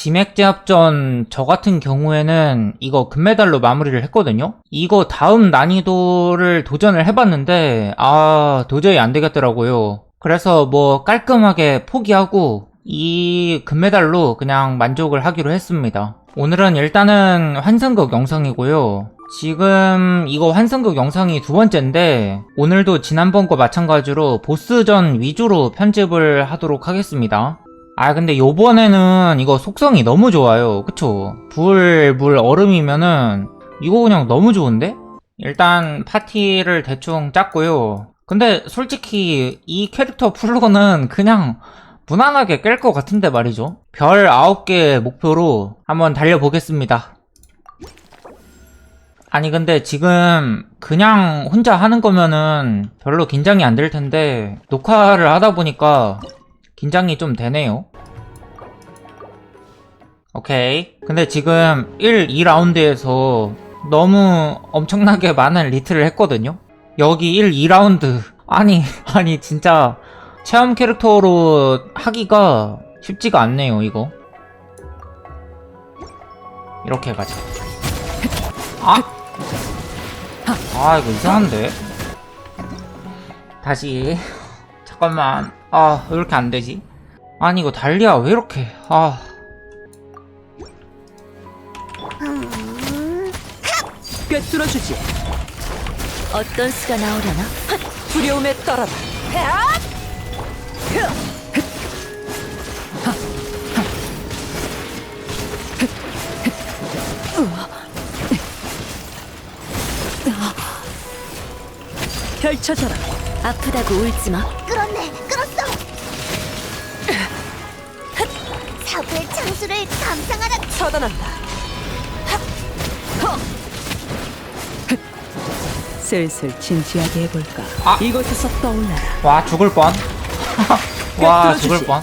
지맥제압전 저 같은 경우에는 이거 금메달로 마무리를 했거든요? 이거 다음 난이도를 도전을 해봤는데, 아, 도저히 안 되겠더라고요. 그래서 뭐 깔끔하게 포기하고, 이 금메달로 그냥 만족을 하기로 했습니다. 오늘은 일단은 환승극 영상이고요. 지금 이거 환승극 영상이 두 번째인데 오늘도 지난번과 마찬가지로 보스전 위주로 편집을 하도록 하겠습니다. 아 근데 요번에는 이거 속성이 너무 좋아요. 그쵸? 불, 물, 얼음이면은 이거 그냥 너무 좋은데? 일단 파티를 대충 짰고요. 근데 솔직히 이 캐릭터 풀로는 그냥 무난하게 깰 것 같은데 말이죠. 별 9개 목표로 한번 달려보겠습니다. 아니 근데 지금 그냥 혼자 하는 거면은 별로 긴장이 안 될 텐데 녹화를 하다 보니까 긴장이 좀 되네요. 오케이. 근데 지금 1, 2라운드에서 너무 엄청나게 많은 리트를 했거든요. 여기 1, 2라운드. 아니, 아니 진짜 체험 캐릭터로 하기가 쉽지가 않네요, 이거. 이렇게 가자. 아! 아, 이거 이상한데? 다시. 잠깐만. 아, 왜 이렇게 안 되지? 아니, 이거 달리야, 왜 이렇게. 아. 꿰뚫어주지. 어떤 수가 나오려나? 헛! 두려움에 떨어라. 펼쳐져라. 아프다고 울지 마. 끌었네, 끌었어. 사부의 창수를 감상하라. 처단한다. 슬슬 진지하게 해볼까. 아. 이곳에서 떠올라라. 와, 죽을 뻔. 와, 꿰뚫어주지. 죽을 뻔.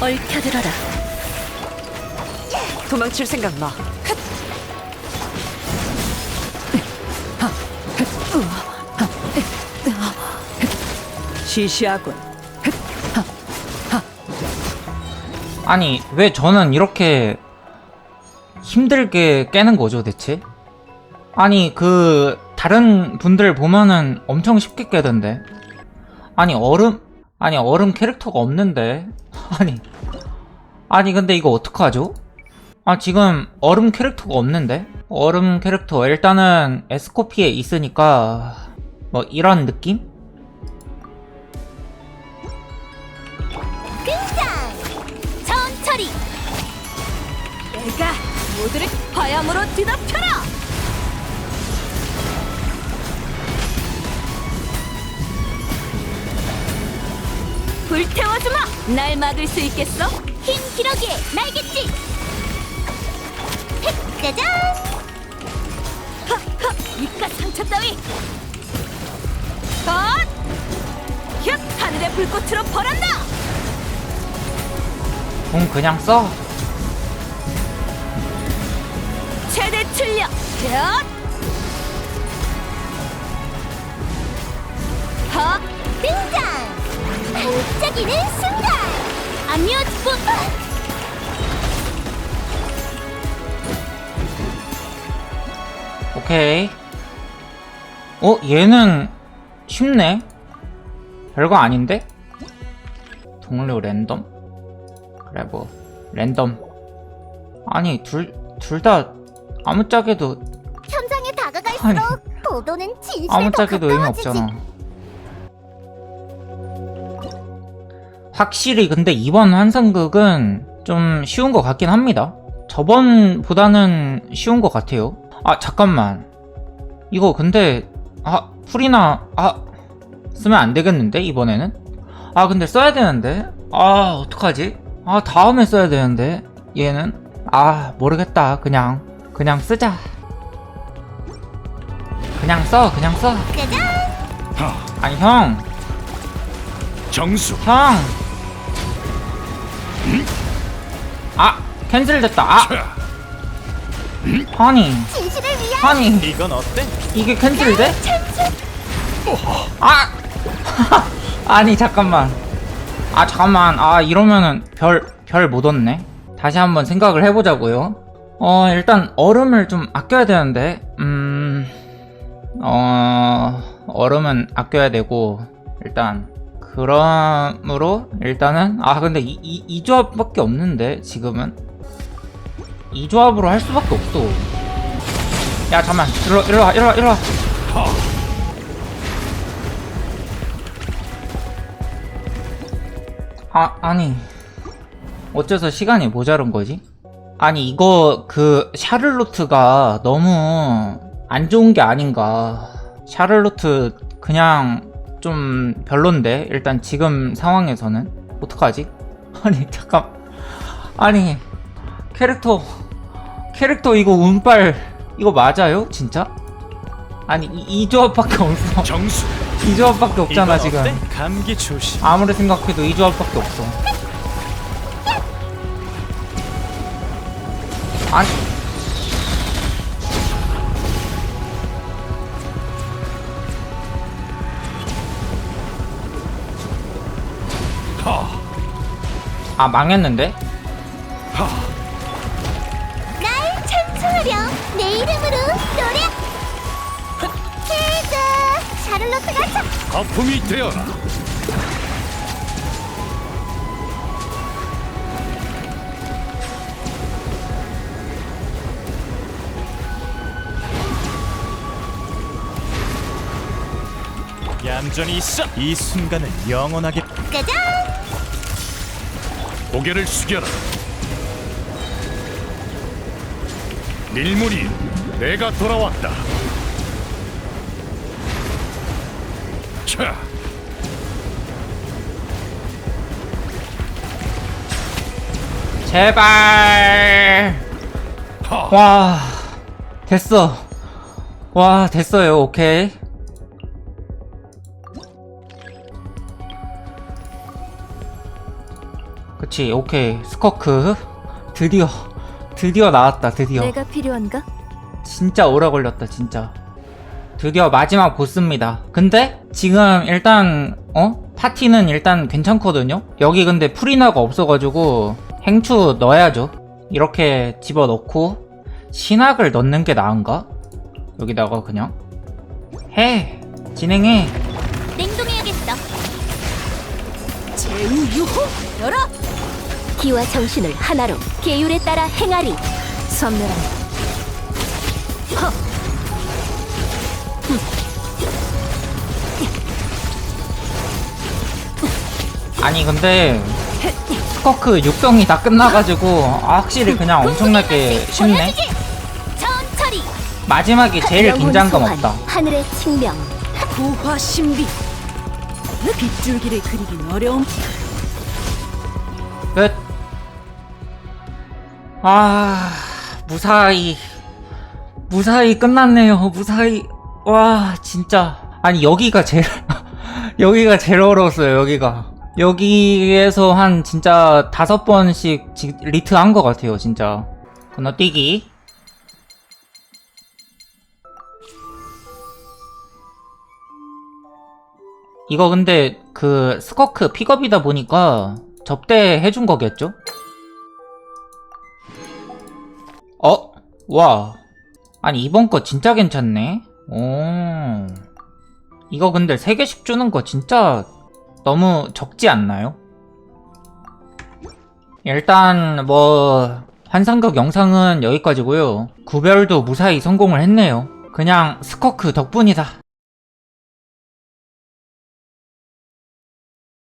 얽혀들어라. 도망칠 생각 마. 시시하군. 아니, 왜 저는 이렇게 힘들게 깨는 거죠, 대체? 아니, 그, 다른 분들 보면은 엄청 쉽게 깨던데. 아니, 얼음, 아니, 얼음 캐릭터가 없는데. 아니, 아니, 근데 이거 어떡하죠? 아, 지금 얼음 캐릭터가 없는데? 얼음 캐릭터, 일단은 에스코피에 있으니까, 뭐, 이런 느낌? 천천히. 내가 모두를 화염으로 뒤덮여라. 불태워주마. 날 막을 수 있겠어? 힘 기러기에 날겠지. 헷, 짜잔. 입가 상처 따위. 헛! 헥! 하늘의 불꽃으로 벌한다. 공 그냥 써. 최대 출력. 헥! 헉, 등장. 반짝이는 순간. 오케이. 어, 얘는 쉽네. 별거 아닌데? 동료 랜덤? 그래, 뭐, 랜덤. 아니, 둘, 둘 다 아무짝에도, 현장에 다가갈수록 보도는 진실에 더 아무짝에도 의미. 없잖아. 확실히 근데 이번 환상극은 좀 쉬운 것 같긴 합니다. 저번보다는 쉬운 것 같아요. 아, 잠깐만. 이거 근데, 아, 풀이나, 아, 쓰면 안 되겠는데, 이번에는? 아, 근데 써야 되는데? 아, 어떡하지? 아, 다음에 써야 되는데, 얘는? 아, 모르겠다. 그냥, 그냥 쓰자. 그냥 써, 그냥 써. 아니, 형, 정수 형! 아, 캔슬 됐다. 아, 아니, 진실을 위한 아니, 이건 어때? 이게 캔슬돼? 아! 아니, 잠깐만. 아 잠깐만 아 이러면은 별 별 못 얻네 다시 한번 생각을 해보자고요 어 일단 얼음을 좀 아껴야 되는데 음... 어... 얼음은 아껴야 되고 일단 그러므로 일단은 아 근데 이, 이, 이 조합밖에 없는데 지금은 이 조합으로 할 수밖에 없어 야 잠만 일로 일로 와 일로 와 일로 와 아, 아니. 어째서 시간이 모자른 거지? 아니, 이거, 그, 샤를로트가 너무 안 좋은 게 아닌가. 샤를로트, 그냥, 좀 별론데? 일단 지금 상황에서는. 어떡하지? 아니, 잠깐. 아니, 캐릭터, 캐릭터 이거 운빨, 이거 맞아요? 진짜? 아니, 이, 이 조합밖에 없어. 정수. 이 조합밖에 없잖아, 지금. 어때? 감기 조심. 아무리 생각해도 이 조합밖에 없어. 아니. 아 망했는데? 샤를로트가 참 거품이 되어라. 얌전히 있어. 이 순간을 영원하게 짜잔 고개를 숙여라. 밀물이 내가 돌아왔다. 자, 제발. 하. 와 됐어. 와 됐어요. 오케이. 그치 오케이 스커크 드디어 드디어 나왔다 드디어 내가 필요한가? 진짜 오래 걸렸다 진짜 드디어 마지막 보스입니다 근데 지금 일단 어? 파티는 일단 괜찮거든요? 여기 근데 프리나가 없어가지고 행추 넣어야죠. 이렇게 집어넣고 신학을 넣는 게 나은가? 여기다가 그냥? 해! 진행해! 냉동해야겠어. 제우유호! 열어! 기와 정신을 하나로 계율에 따라 행하리. 선멸한 아니 근데 스커크 육성이 다 끝나가지고 아, 확실히 그냥 엄청나게 쉽네 마지막이 제일 긴장감 없다 하늘의 측명 고화 신비 빗줄기를 그리긴 어려움 끝. 아, 무사히. 무사히 끝났네요. 무사히. 와, 진짜. 아니, 여기가 제일, 여기가 제일 어려웠어요, 여기가. 여기에서 한 진짜 다섯 번씩 지- 리트 한 것 같아요, 진짜. 건너뛰기. 이거 근데 그 스커크 픽업이다 보니까 접대해준 거겠죠? 어? 와. 아니, 이번 거 진짜 괜찮네? 오. 이거 근데 3개씩 주는 거 진짜 너무 적지 않나요? 일단, 뭐, 환상극 영상은 여기까지고요 구별도 무사히 성공을 했네요. 그냥 스커크 덕분이다.